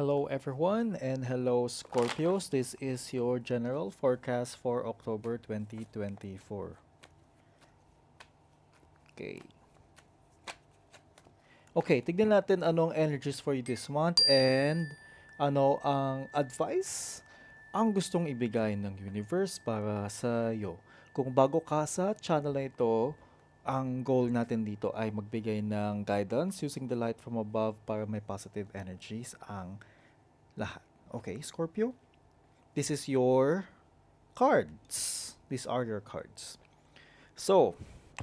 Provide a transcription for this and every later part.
Hello everyone and hello Scorpios. This is your general forecast for October 2024. Okay. Okay, tignan natin anong energies for you this month and ano ang advice ang gustong ibigay ng universe para sa iyo. Kung bago ka sa channel na ito, ang goal natin dito ay magbigay ng guidance using the light from above para may positive energies ang lahat. Okay, Scorpio? This is your cards. These are your cards. So,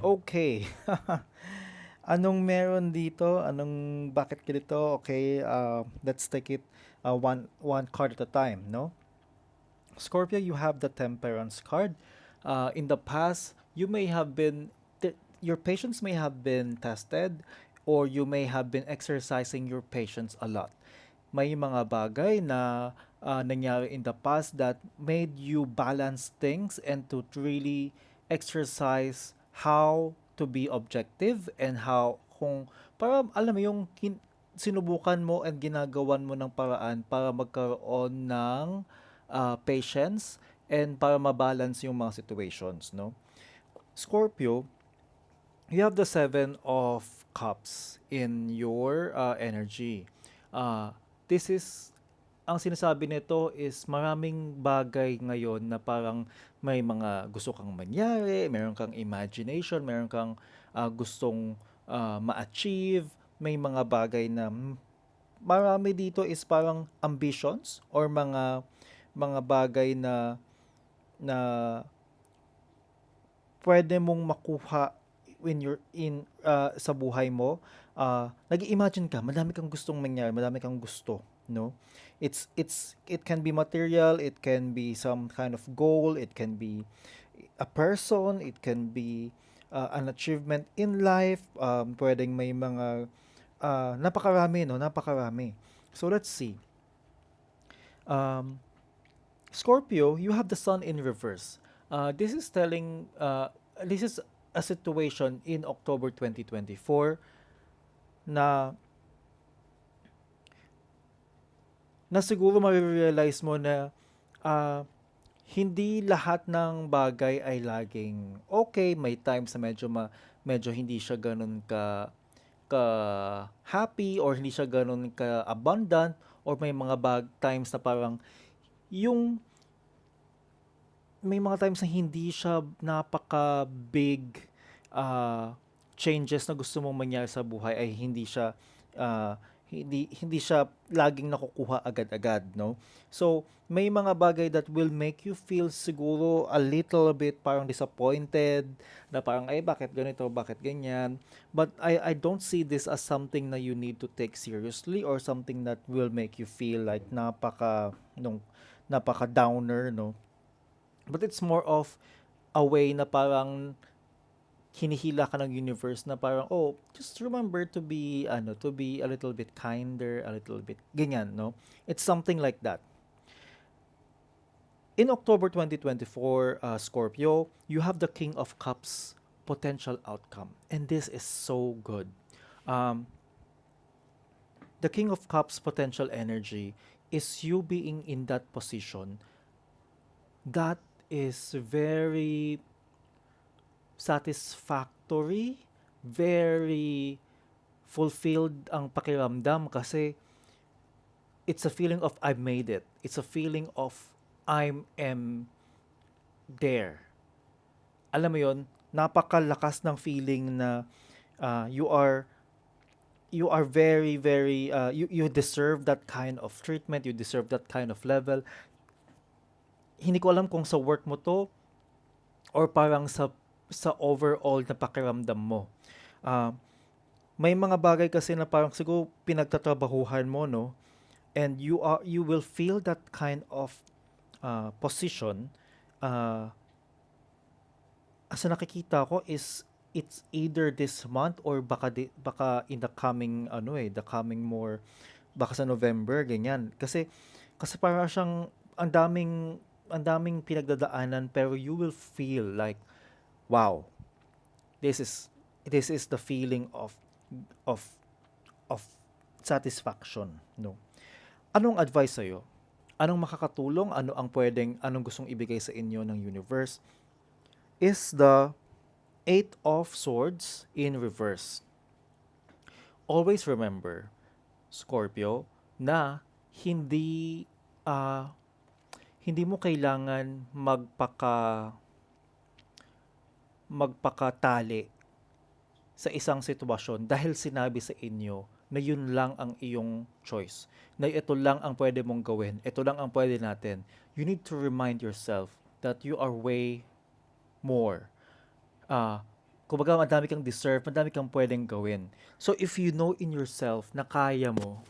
okay. Anong meron dito? Anong bakit ganito? Okay, uh, let's take it uh, one one card at a time, no? Scorpio, you have the Temperance card. Uh, in the past, you may have been your patience may have been tested or you may have been exercising your patience a lot. May mga bagay na uh, nangyari in the past that made you balance things and to really exercise how to be objective and how kung para alam mo yung kin- sinubukan mo and ginagawan mo ng paraan para magkaroon ng uh, patience and para mabalance yung mga situations, no? Scorpio, you have the seven of cups in your uh, energy. Uh, this is ang sinasabi nito is maraming bagay ngayon na parang may mga gusto kang mangyari, meron kang imagination, meron kang uh, gustong uh, ma-achieve, may mga bagay na marami dito is parang ambitions or mga mga bagay na na pwede mong makuha when you're in uh, sa buhay mo. Uh, nag-imagine ka, madami kang gustong mangyari, madami kang gusto, no? It's it's it can be material, it can be some kind of goal, it can be a person, it can be uh, an achievement in life, um, pwedeng may mga uh, napakarami, no? Napakarami. So let's see. Um, Scorpio, you have the sun in reverse. Uh, this is telling, uh, this is a situation in October 2024 na na siguro ma-realize mo na uh, hindi lahat ng bagay ay laging okay. May times na medyo, ma, medyo hindi siya ganun ka, ka happy or hindi siya ganun ka abundant or may mga bag times na parang yung may mga times na hindi siya napaka big uh, changes na gusto mong mangyari sa buhay ay hindi siya uh, hindi hindi siya laging nakukuha agad-agad no? So may mga bagay that will make you feel siguro a little bit parang disappointed na parang ay bakit ganito? Bakit ganyan? But I I don't see this as something na you need to take seriously or something that will make you feel like napaka nung napaka downer no? But it's more of a way na parang hinihila ka ng universe na parang, oh, just remember to be, ano, to be a little bit kinder, a little bit, ganyan, no? It's something like that. In October 2024, uh, Scorpio, you have the King of Cups potential outcome. And this is so good. Um, the King of Cups potential energy is you being in that position that is very satisfactory, very fulfilled ang pakiramdam kasi it's a feeling of I made it. It's a feeling of I'm am there. Alam mo yon, napakalakas ng feeling na uh, you are you are very very uh, you you deserve that kind of treatment, you deserve that kind of level. Hindi ko alam kung sa work mo to or parang sa sa overall na pakiramdam mo. Uh, may mga bagay kasi na parang siguro pinagtatrabahuhan mo, no? And you are you will feel that kind of uh, position uh, as nakikita ko is it's either this month or baka di, baka in the coming ano eh the coming more baka sa November ganyan kasi kasi para siyang ang daming ang daming pinagdadaanan pero you will feel like wow this is this is the feeling of of of satisfaction no Anong advice sa'yo? Anong makakatulong? Ano ang pwedeng, anong gustong ibigay sa inyo ng universe? Is the Eight of Swords in reverse. Always remember, Scorpio, na hindi ah, hindi mo kailangan magpaka magpakatali sa isang sitwasyon dahil sinabi sa inyo na yun lang ang iyong choice. Na ito lang ang pwede mong gawin. Ito lang ang pwede natin. You need to remind yourself that you are way more. Ah, kumbaga madami kang deserve, madami kang pwedeng gawin. So if you know in yourself na kaya mo,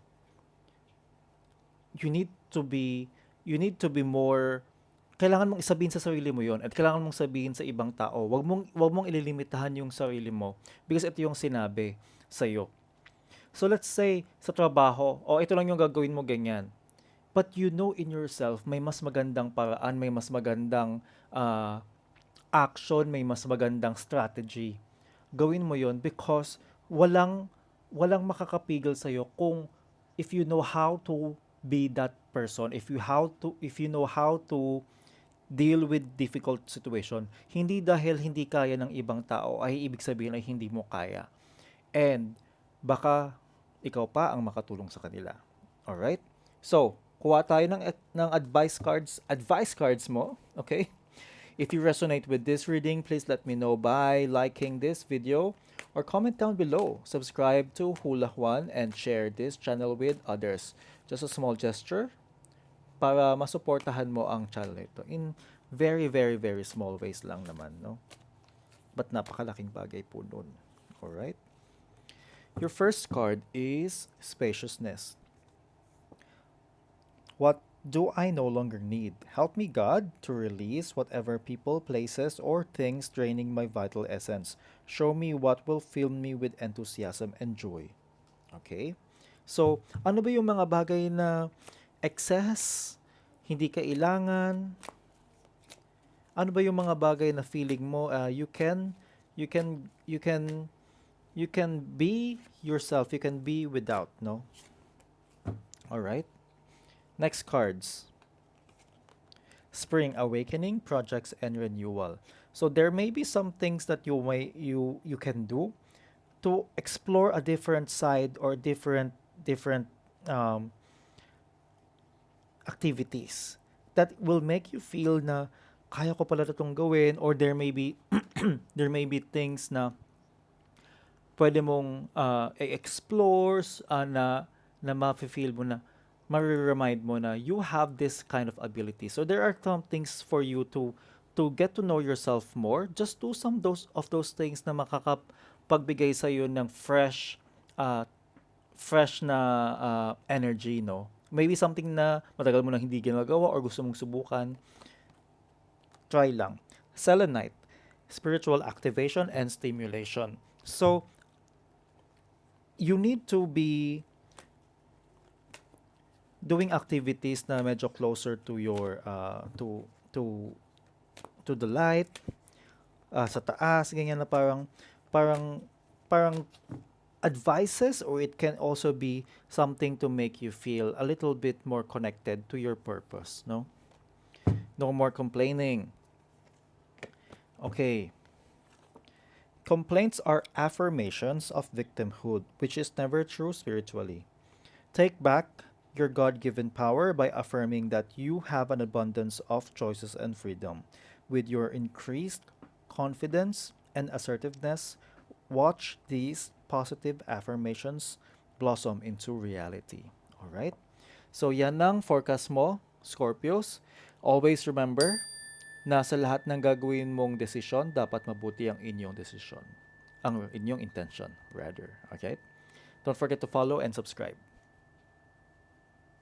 you need to be you need to be more kailangan mong isabihin sa sarili mo yon at kailangan mong sabihin sa ibang tao. Wag mong wag mong ililimitahan yung sarili mo because ito yung sinabi sa iyo. So let's say sa trabaho, o ito lang yung gagawin mo ganyan. But you know in yourself, may mas magandang paraan, may mas magandang ah, action, may mas magandang strategy. Gawin mo yon because walang walang makakapigil sa iyo kung if you know how to be that person, if you how to if you know how to deal with difficult situation. Hindi dahil hindi kaya ng ibang tao ay ibig sabihin ay hindi mo kaya. And baka ikaw pa ang makatulong sa kanila. Alright? So, kuha tayo ng, ng advice cards, advice cards mo, okay? If you resonate with this reading, please let me know by liking this video or comment down below. Subscribe to Hula Juan and share this channel with others. Just a small gesture para masuportahan mo ang channel nito in very, very, very small ways lang naman, no? But napakalaking bagay po nun. Alright? Your first card is Spaciousness. What do I no longer need? Help me, God, to release whatever people, places, or things draining my vital essence. Show me what will fill me with enthusiasm and joy. Okay? So, ano ba yung mga bagay na excess, hindi kailangan? Ano ba yung mga bagay na feeling mo uh, you can you can you can you can be yourself, you can be without, no? All right? Next cards. Spring awakening, projects and renewal. So there may be some things that you may you you can do to explore a different side or different different um, activities that will make you feel na kaya ko pala itong gawin or there may be there may be things na pwede mong uh, explore uh, na na ma-feel mo na ma-remind mo na you have this kind of ability. So there are some things for you to to get to know yourself more. Just do some those of those things na makakapagbigay sa iyo ng fresh uh, fresh na uh, energy, no? Maybe something na matagal mo nang hindi ginagawa or gusto mong subukan. Try lang. Selenite, spiritual activation and stimulation. So, you need to be doing activities na medyo closer to your uh, to to to the light uh, sa taas ganyan na parang parang parang advices or it can also be something to make you feel a little bit more connected to your purpose no? No more complaining. Okay. Complaints are affirmations of victimhood which is never true spiritually. Take back your God given power by affirming that you have an abundance of choices and freedom. With your increased confidence and assertiveness, watch these positive affirmations blossom into reality. All right? So yan ang forecast mo, Scorpios. Always remember na sa lahat ng gagawin mong desisyon, dapat mabuti ang inyong desisyon. Ang inyong intention, rather. Okay? Don't forget to follow and subscribe.